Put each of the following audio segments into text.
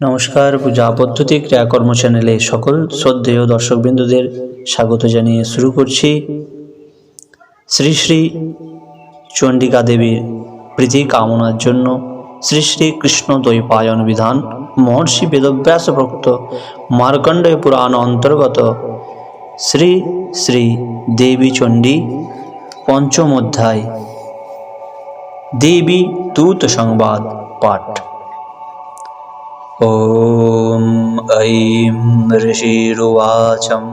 নমস্কার, পূজা পদ্ধতি ক্রিয়াকর্ম চ্যানেলে সকল শ্রদ্ধেয় দর্শকবৃন্দদের স্বাগত জানিয়ে শুরু করছি। শ্রী শ্রী চণ্ডিকা দেবীর প্রীতি কামনার জন্য শ্রী শ্রী কৃষ্ণ দ্বৈপায়ন বিধান মহর্ষি বেদব্যাস ভক্ত মার্কণ্ডেয় পুরাণ অন্তর্গত শ্রী শ্রী দেবী চণ্ডী পঞ্চম অধ্যায়। দেবী দূত সংবাদ পাঠ। ॐ ऐं ऋषिरुवाचं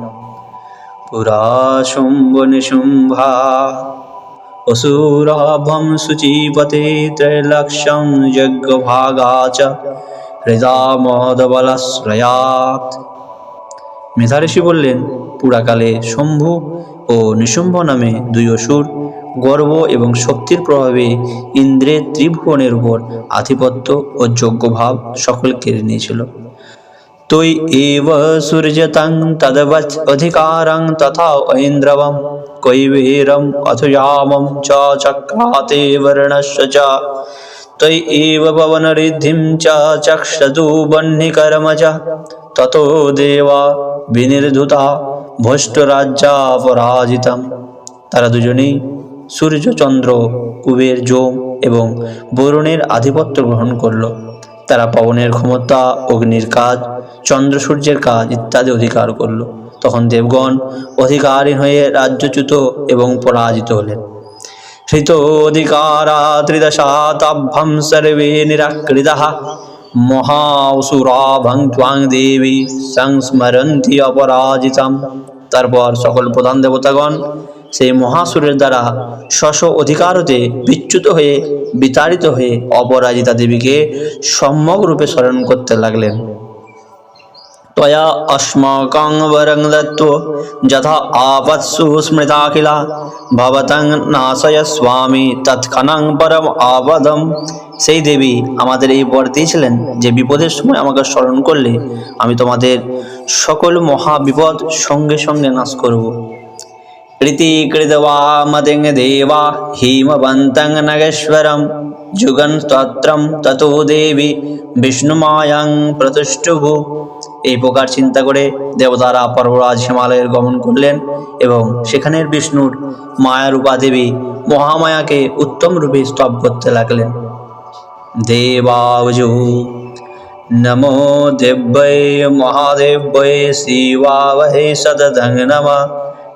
पुरा शुम्भनिशुम्भा असुराभं शुचिपते त्रैलक्ष्यं यज्ञभागा च হৃদা মদবলাশ্রয়াত মেধা ঋষি বললেন পুরাকালে শম্ভু ও নিশুম্ভ নামে দুই অসুর গর্ব এবং শক্তির প্রভাবে ইন্দ্রের ত্রিভুবনের উপর আধিপত্য ও যোগ্যভাব সকল কেড়ে নিয়েছিল। তৈ এব সূর্যতং তদবৎ অধিকারং তথা ঐন্দ্রবম কৈবেরম অথয়ামম চ চক্রাতে বর্ণস্য চ। তৈ এব পবনরিদ্ধিম চ চক্ষদু বহ্নিকর্ম চ। ততো দেবা বিনির্ধুতা ভষ্টরাজ্যা পরাজিতম তারা দুজনেই সূর্য চন্দ্র কুবের যোম এবং বরুণের আধিপত্য গ্রহণ করল। তারা পবনের ক্ষমতা, অগ্নির কাজ, চন্দ্র সূর্যের কাজ ইত্যাদি অধিকার করল। তখন দেবগণ অধিকারী হয়ে রাজ্যচ্যুত এবং পরাজিত হলেন। হৃত অধিকারা ত্রিদশাতাভ্যম সর্বে নিরাকৃতः মহাসুরা ভং দেবী সংস্মরন্তি অপরাজিতাম। তারপর সকল প্রধান দেবতাগণ সেই মহাসুরের দ্বারা শশ অধিকার হতে বিচ্যুত হয়ে বিতাড়িত হয়ে অপরাজিতা দেবীকে সম্যক রূপে স্মরণ করতে লাগলেন त्वया अस्माकं वरं दत्तो यथा आपत्सु स्मृता किल भवतं नाशय স্বামী তৎক্ষণাং পরম আবদম সেই দেবী আমাদের এই বর দিয়েছিলেন যে বিপদের সময় আমাকে স্মরণ করলে আমি তোমাদের সকল মহা বিপদ সঙ্গে সঙ্গে নাশ করব মতিং দেবা হিমবন্तं নগেশ্বরম যুগন স্তোত্রম ততো দেবী বিষ্ণুমায়াং প্রতিষ্ঠভু এই প্রকার চিন্তা করে দেবতারা পর্বরাজ হিমালয়ের গমন করলেন এবং সেখানের বিষ্ণুর মায়ারূপা দেবী মহামায়াকে উত্তম রূপে স্তব করতে লাগলেন। দেবাবজু, নমো দেব্যৈ মহাদেব্যৈ শিবাবহে সদধং নম।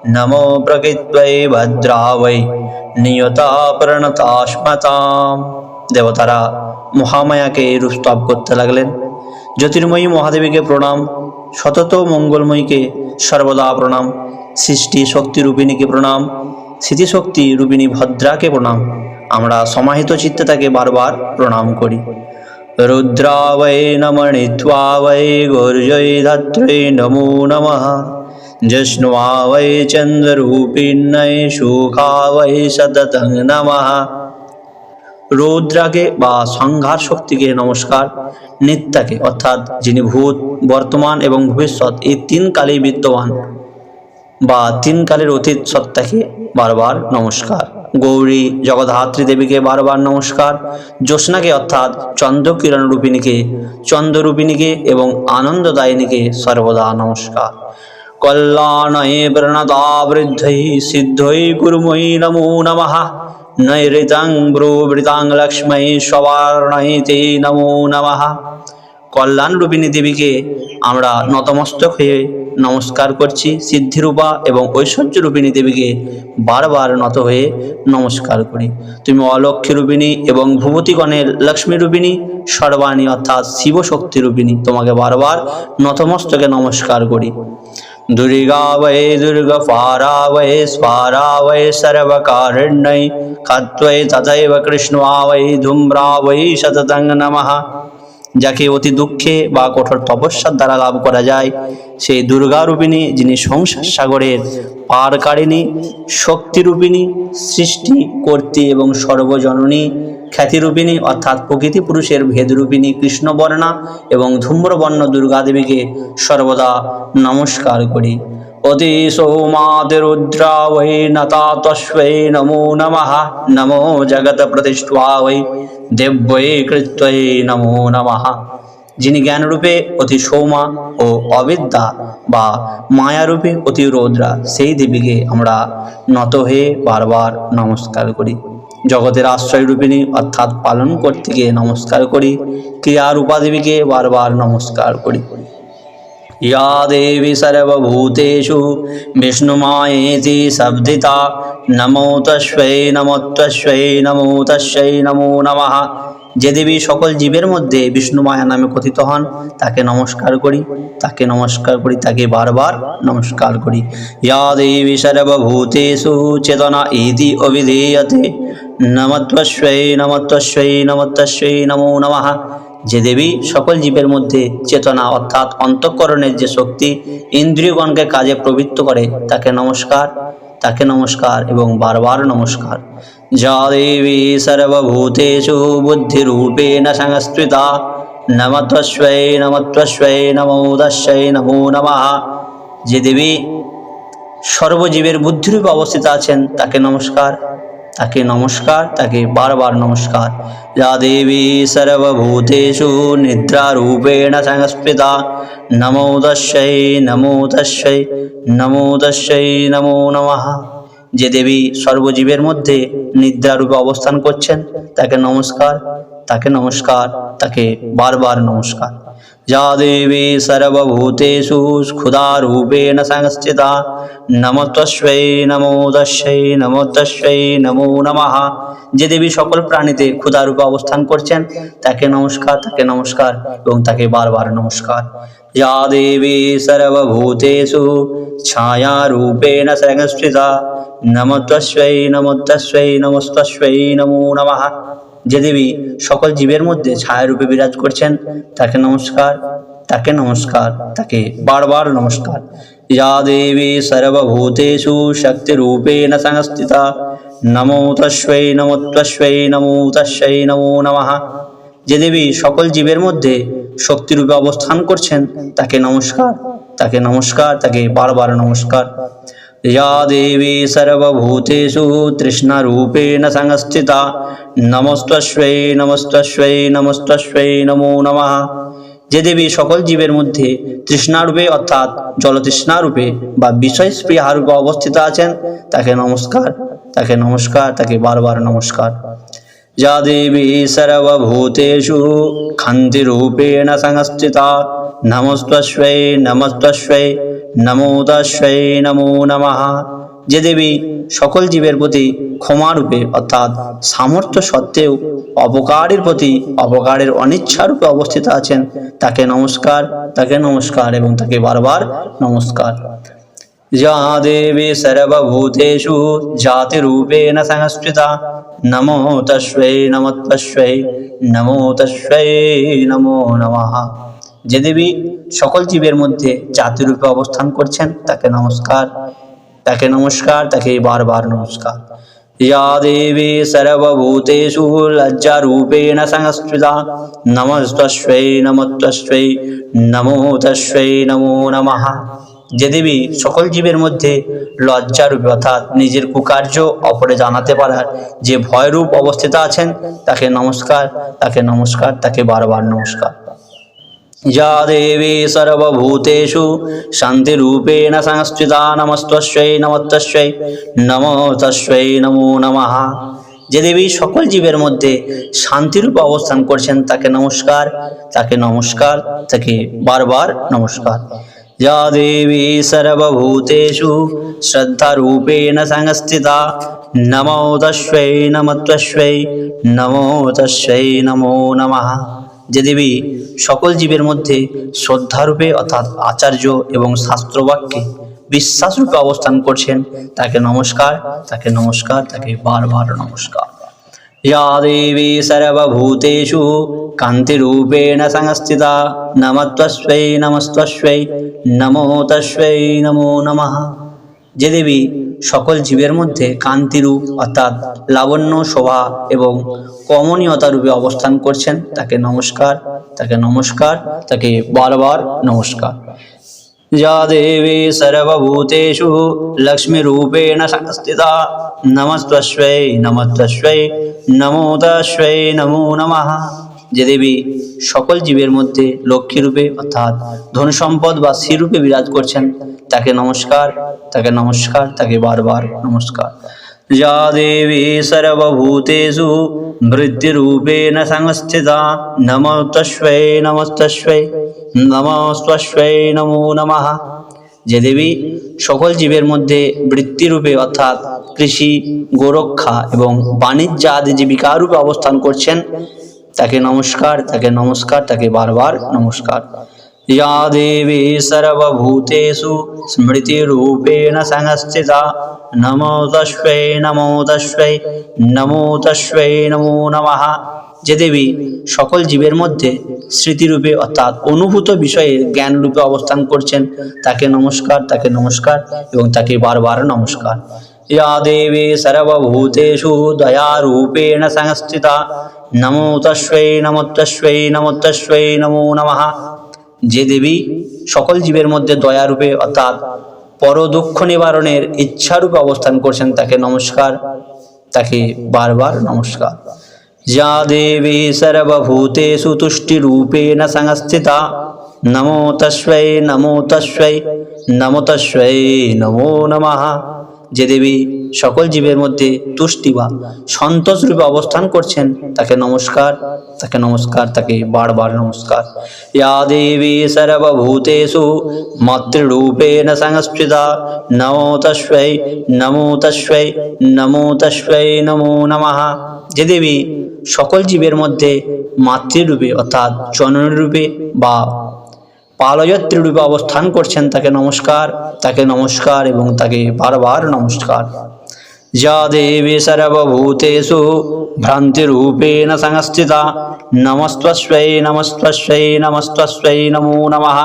নমো প্রকৃত্বৈ ভদ্রাবৈ নিয়তা প্রণতাস্মতাম দেবতারা মহামায়াকে রূপস্তব করতে লাগলেন। জ্যোতির্ময়ী মহাদেবীকে প্রণাম, সতত মঙ্গলময়ীকে সর্বদা প্রণাম, সৃষ্টি শক্তি রূপিণীকে প্রণাম স্মৃতিশক্তি রূপিণী ভদ্রাকে প্রণাম। আমরা সমাহিত চিত্তে তাকে বারবার প্রণাম করি। রুদ্রাবৈ নমণিত্বা বৈ গৌর্যৈ ধাত্রৈ নমো নমঃ। জিষ্ণুয়া বৈ চন্দ্ররূপিণ্যৈ সুখা বৈ সততং নমঃ রৌদ্রাকে বা সংঘার শক্তিকে নমস্কার। নিত্যাকে অর্থাৎ যিনি ভূত, বর্তমান এবং ভবিষ্যৎ, এই তিন কালেই বিদ্যমান বা তিন কালের অতীত সত্তাকে বারবার নমস্কার। গৌরী, জগদ্ধাত্রী দেবীকে বারবার নমস্কার। জ্যোৎস্নাকে অর্থাৎ চন্দ্রকিরণ রূপিণীকে, চন্দ্ররূপিণীকে এবং আনন্দদায়িনীকে সর্বদা নমস্কার। কল্যাণয়ে প্রণতা বৃদ্ধৈ সিদ্ধৈ কুর্ময়ী নমো নমঃ নৈঋতাং ব্রুবৃতাং লক্ষ্মৈ সবার্ণৈ তে নমো নমঃ কল্যাণ রূপিণী দেবীকে আমরা নতমস্তক হয়ে নমস্কার করছি। সিদ্ধিরূপা এবং ঐশ্বর্য রূপিণী দেবীকে বারবার নত হয়ে নমস্কার করি। তুমি অলক্ষ্মী রূপিণী এবং ভূপতিগণের লক্ষ্মী রূপিণী, সর্বাণী অর্থাৎ শিবশক্তি রূপিণী তোমাকে বারবার নতমস্তকে নমস্কার করি। বৈ দুর্গ পারা বৈ স্বারা বৈ সর্বকারণ্যৈ খত্বৈ তথৈব কৃষ্ণা বৈ ধূম্রা বৈ শততং নমঃ যাকে অতি দুঃখে বা কঠোর তপস্যার দ্বারা লাভ করা যায় সেই দুর্গা রূপিণী যিনি সংসার সাগরের পারকারিণী, শক্তিরূপিণী সৃষ্টি কর্তী এবং সর্বজননী খ্যাতিরূপিণী অর্থাৎ প্রকৃতি পুরুষের ভেদরূপিণী কৃষ্ণবর্ণা এবং ধূম্রবর্ণ দুর্গা দেবীকে সর্বদা নমস্কার করি। অতি সৌমাদিরুদ্রা বৈ নতা তস্বৈ নমো নমঃ। নমো জগৎ প্রতিষ্ঠা বৈ দেব্যৈ কৃত্বৈ নমো নমঃ। যিনি জ্ঞানরূপে অতি সৌমা ও অবিদ্যা বা মায়ারূপে অতি রৌদ্রা, সেই দেবীকে আমরা নত হয়ে বারবার নমস্কার করি। জগতের আশ্রয় রূপিণী অর্থাৎ পালন করতে নমস্কার করি ক্রিয়ার উপাদেবীকে বারবার নমস্কার করি। ইয়া দেবী সর্বভূতেষু বিষ্ণুমায়েতি শব্দিতা, নমো তস্বৈ নমো তস্বৈ নমো তস্বৈ নমো নমঃ। যে দেবী সকল জীবের মধ্যে বিষ্ণু মায়া নামে কথিত হন, তাকে নমস্কার করি, তাকে নমস্কার করি, তাকে বারবার নমস্কার করি। ইয়া দেবী সর্বভূতেষু চেতনা ইতি অভিধীয়তে নমত্বস্বৈ নমত্বস্বৈ নমত্বস্বৈ নমো নমঃ। যে দেবী সকল জীবের মধ্যে চেতনা অর্থাৎ অন্তঃকরণের যে শক্তি ইন্দ্রিয়গণকে কাজে প্রবৃত্ত করে, তাকে নমস্কার তাকে নমস্কার এবং বারবার নমস্কার। যা দেবী সর্বভূতেষু বুদ্ধিরূপেণ সংস্থিতা নমত্বস্বৈ নমত্বস্বৈ নমো দস্যৈ নমো নমঃ যে দেবী সর্বজীবের বুদ্ধিরূপে অবস্থিত আছেন, তাকে নমস্কার তাকে নমস্কার, তাকে বারবার নমস্কার। যা দেবী সর্বভূতেষু নিদ্রারূপেণ সংস্কৃতা। নমো দস্যৈ নমো নমো নমঃ। যে দেবী সর্বজীবের মধ্যে নিদ্রারূপে অবস্থান করছেন তাকে নমস্কার তাকে নমস্কার তাকে বারবার নমস্কার। যা দেবী সর্বভূতেষু ক্ষুধারূপেণ সংস্থিতা নমস্তস্বৈ নমো দস্যৈ নমো নমো নমঃ যে দেবী সকল প্রাণীতে ক্ষুধারূপে অবস্থান করছেন, তাকে নমস্কার তাকে নমস্কার এবং তাকে বারবার নমস্কার। যা দেবী সর্বভূতেষু ছায়ারূপেণ সংস্থিতা নমস্তস্বৈ নমস্তস্বৈ নমস্তস্বৈ নমো নমঃ। যে দেবী সকল জীবের মধ্যে ছায়ারূপে বিরাজ করছেন তাকে নমস্কার তাকে নমস্কার তাকে বারবার নমস্কার যা দেবী সর্বভূতেষু শক্তিরূপেণ সংস্থিতা নমো তস্বৈ নমো তস্বৈ নমো তস্যৈ নমো নমঃ যে দেবী সকল জীবের মধ্যে শক্তিরূপে অবস্থান করছেন তাকে নমস্কার তাকে নমস্কার তাকে বারবার নমস্কার या देवी सर्वभूतेषु तृष्णारूपेण संस्थिता নমস্তস্বৈ নমস্তস্বৈ নমস্তস্বৈ নমো নমঃ। যে দেবী সকল জীবের মধ্যে তৃষ্ণারূপে অর্থাৎ জলতৃষ্ণারূপে বা বিষয় স্পৃহারূপে অবস্থিত আছেন, তাকে নমস্কার তাকে নমস্কার, তাকে বারবার নমস্কার। যা দেবী সর্বভূতেষু খান্তিরূপেণ সংস্থিতা। নমস্তস্বৈ নমস্তস্বৈ নমো তস্যৈ নমো নমঃ। যে দেবী সকল জীবের প্রতি ক্ষমারূপে, অর্থাৎ সামর্থ্য সত্ত্বেও অপকারের প্রতি অপকারের অনিচ্ছারূপে অবস্থিত আছেন। তাকে নমস্কার তাকে নমস্কার এবং তাকে বারবার নমস্কার। যা দেবী সর্বভূতেষু জাতিরূপেণ সংস্কৃতা, নমো তস্যৈ নমো তস্যৈ নমো তস্যৈ নমো নমঃ। যে দেবী সকল জীবের মধ্যে জাতিরূপে অবস্থান করছেন, তাকে নমস্কার। তাকে নমস্কার, তাকে বারবার নমস্কার। या देवी सर्वभूतेषु लज्जारूपेण সংস্থিতা নমস্তস্যৈ নমত্বস্যৈ নমো তস্বৈ নমো নমঃ। যে দেবী সকল জীবের মধ্যে লজ্জারূপ, অর্থাৎ নিজের কুকার্য অপরে জানাতে পারার যে ভয়রূপ অবস্থিত আছেন, তাকে নমস্কার তাকে নমস্কার, তাকে বারবার নমস্কার। যা দেবী সর্বভূতেষু, শান্তিরূপেণ সংস্থিতা নমস্তস্যৈ নমত্তস্যৈ নমস্তস্যৈ নমো নমঃ। যে দেবী সকল জীবের মধ্যে শান্তিরূপ অবস্থান করছেন, তাকে নমস্কার তাকে নমস্কার, তাকে বারবার নমস্কার। যা দেবী সর্বভূতেষু, শ্রদ্ধারূপেণ সংস্থিতা নমোতস্যৈ নমত্তস্যৈ নমোতস্যৈ নমো নমঃ। যে দেবী সকল জীবের মধ্যে শ্রদ্ধারূপে অর্থাৎ আচার্য এবং শাস্ত্রবাক্যে বিশ্বাসরূপে অবস্থান করছেন তাকে নমস্কার তাকে নমস্কার তাকে বারবার নমস্কার या देवी सर्वभूतेषु कान्तिरूपेण संस्थिता नमस्त्वस्यै नमस्त्वस्यै नमो तस्यै नमो नमः যে দেবী সকল জীবের মধ্যে কান্তিরূপ, অর্থাৎ লাবণ্য শোভা এবং কমনীয়তা রূপে অবস্থান করছেন। তাকে নমস্কার তাকে নমস্কার, তাকে বারবার নমস্কার। या দেবী सर्वभूतेषु लक्ष्मीरूपेण संस्थिता नमस्त्वश्वै नमस्त्वश्वै नमो तस्वै नमो नमः যে দেবী সকল জীবের মধ্যে লক্ষ্মীরূপে অর্থাৎ ধন সম্পদ বা শ্রীরূপে বিরাজ করছেন, তাকে নমস্কার তাকে নমস্কার, তাকে বারবার নমস্কার। যা দেবী সর্বভূতেষু মৃত্যুরূপেণ সংস্থিতা নম তস্বৈ নমস্তস্বৈ নমস্তস্বৈ নমো নমঃ। যে দেবী সকল জীবের মধ্যে বৃত্তিরূপে, অর্থাৎ কৃষি, গোরক্ষা এবং বাণিজ্য আদি জীবিকারূপে অবস্থান করছেন তাকে নমস্কার তাকে নমস্কার তাকে বারবার নমস্কার या देवी सर्वभूतेषु स्मृतिरूपेण संस्थिता नमो तस्मै नमो तस्मै नमो तस्मै नमो নমঃ যে দেবী সকল জীবের মধ্যে স্মৃতিরূপে অর্থাৎ অনুভূত বিষয়ের জ্ঞান রূপে অবস্থান করছেন তাকে নমস্কার তাকে নমস্কার এবং তাকে বারবার নমস্কার या देवी सर्वभूतेषु दयारूपेण संस्थिता। नमो तस्वै नमो तस्वै नमो तस्वै नमो নমঃ যে দেবী সকল জীবের মধ্যে দয়ারূপে অর্থাৎ পর নিবারণের ইচ্ছারূপে অবস্থান করছেন, তাকে নমস্কার, তাকে বারবার নমস্কার। যা দেবী সর্বভূতেষু তুষ্টিরূপেণ সংস্থিতা। নমো তস্বৈ নমো তস্বৈ নমো তস্বৈ নমো নমঃ। যে দেবী সকল জীবের মধ্যে তুষ্টি বা সন্তোষ রূপে অবস্থান করছেন, তাকে নমস্কার তাকে নমস্কার, তাকে বারবার নমস্কার। ইয়া দেবী সর্বভূতেষু মাতৃরূপেণ সংস্কৃতা নমো তস্বৈ নমো তস্বৈ নমো তস্বৈ নমো নমঃ। যে দেবী সকল জীবের মধ্যে মাতৃরূপে অর্থাৎ জননীরূপে বা পালয়ত্রী রূপে অবস্থান করছেন, তাকে নমস্কার তাকে নমস্কার এবং তাকে বারবার নমস্কার। যা দেবী সর্বভূতেষু ভ্রান্তিরূপেণ সংস্থিতা নমস্তস্বৈ নমস্তস্বৈ নমস্তস্বৈ নমো নমঃ।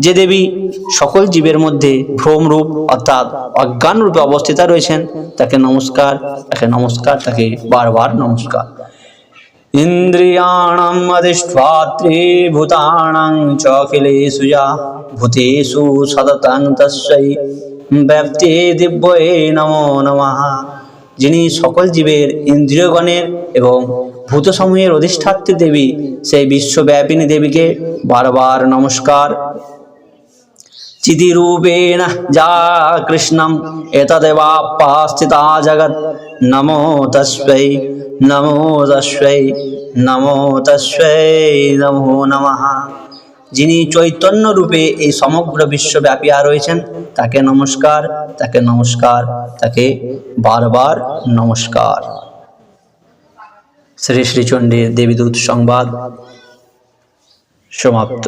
যে দেবী সকল জীবের মধ্যে ভ্রমরূপ অর্থাৎ অজ্ঞান রূপে অবস্থিতা রয়েছেন, তাকে নমস্কার তাকে নমস্কার, তাকে বারবার নমস্কার। অধিষ্ঠাত্রী ভূতানাং চখিলেষু যা ভূতেষু সততং তস্যৈ ব্যাপ্তি দিব্যে নমো নমঃ যিনি সকল জীবের ইন্দ্রিয়গণের এবং ভূতসমূহের অধিষ্ঠাত্রী দেবী, সেই বিশ্বব্যাপিনী দেবীকে বারবার নমস্কার। চিতিরূপেণ যা কৃষ্ণম এতদেবাপ্পাস্থিতা জগৎ, নমো তস্मै নমো তস্मै নমো তস্मै নমো নমঃ যিনি চৈতন্য রূপে এই সমগ্র বিশ্বব্যাপী আর রয়েছেন, তাকে নমস্কার তাকে নমস্কার, তাকে বারবার নমস্কার। শ্রী শ্রীচণ্ডীর দেবীদূত সংবাদ সমাপ্ত।